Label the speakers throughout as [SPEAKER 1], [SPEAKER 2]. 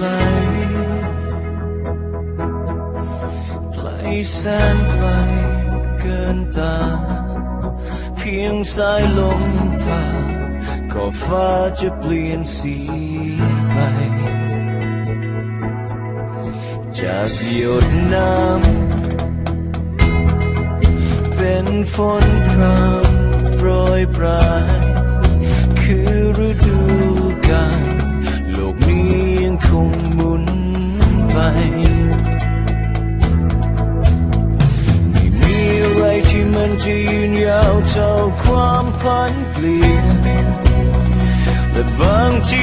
[SPEAKER 1] ไกล ไกลแสนไกลเกินตา เพียงสายลมผ่านก็ฟ้าจะเปลี่ยนสีไป จากหยดน้ำเป็นฝนพรำโปรยปราย คือฤดูกาล ไม่มีอะไรที่มันจะยืนยาวเท่าความผันเปลี่ยนและบางที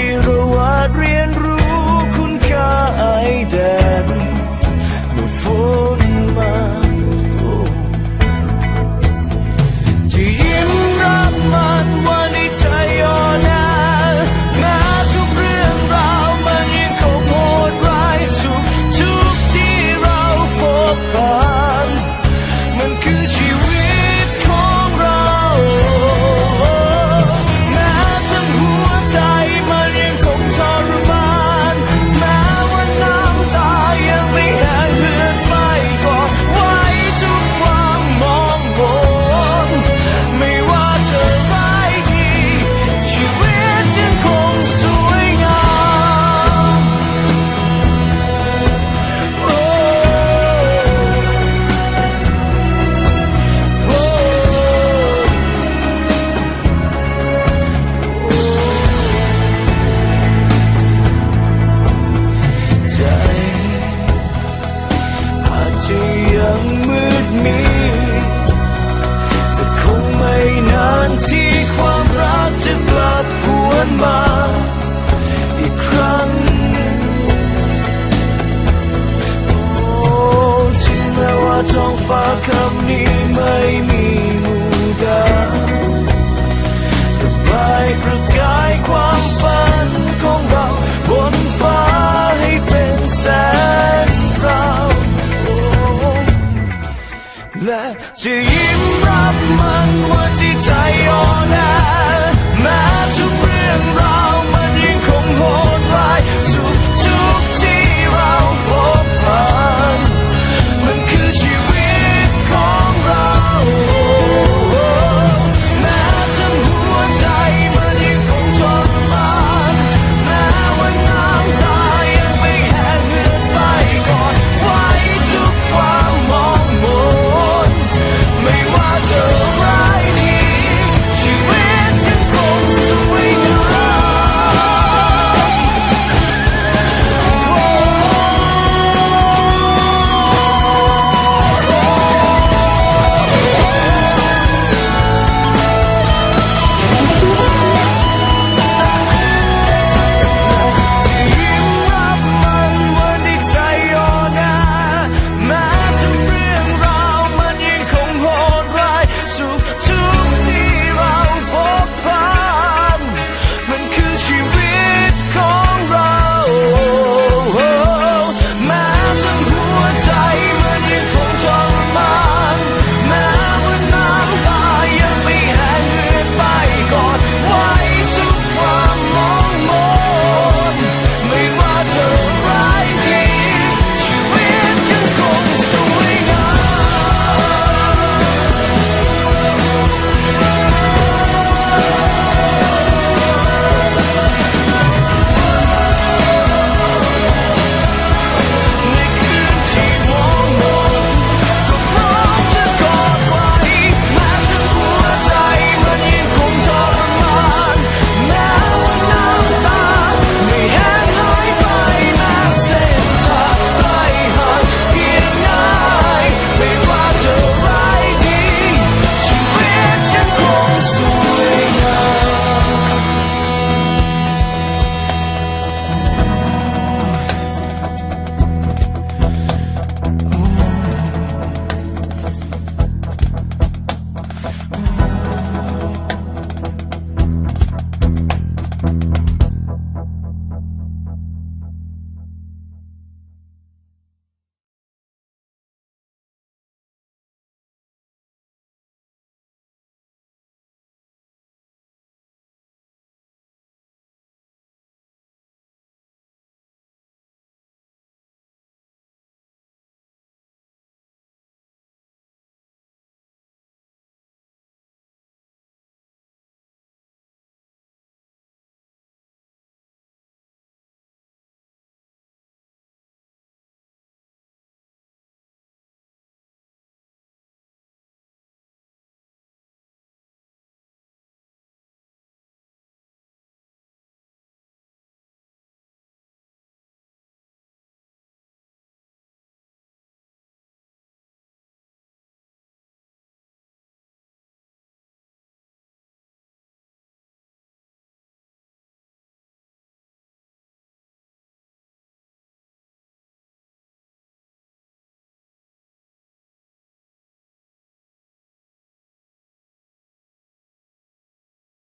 [SPEAKER 1] ฟ้าคำนี้ไม่มี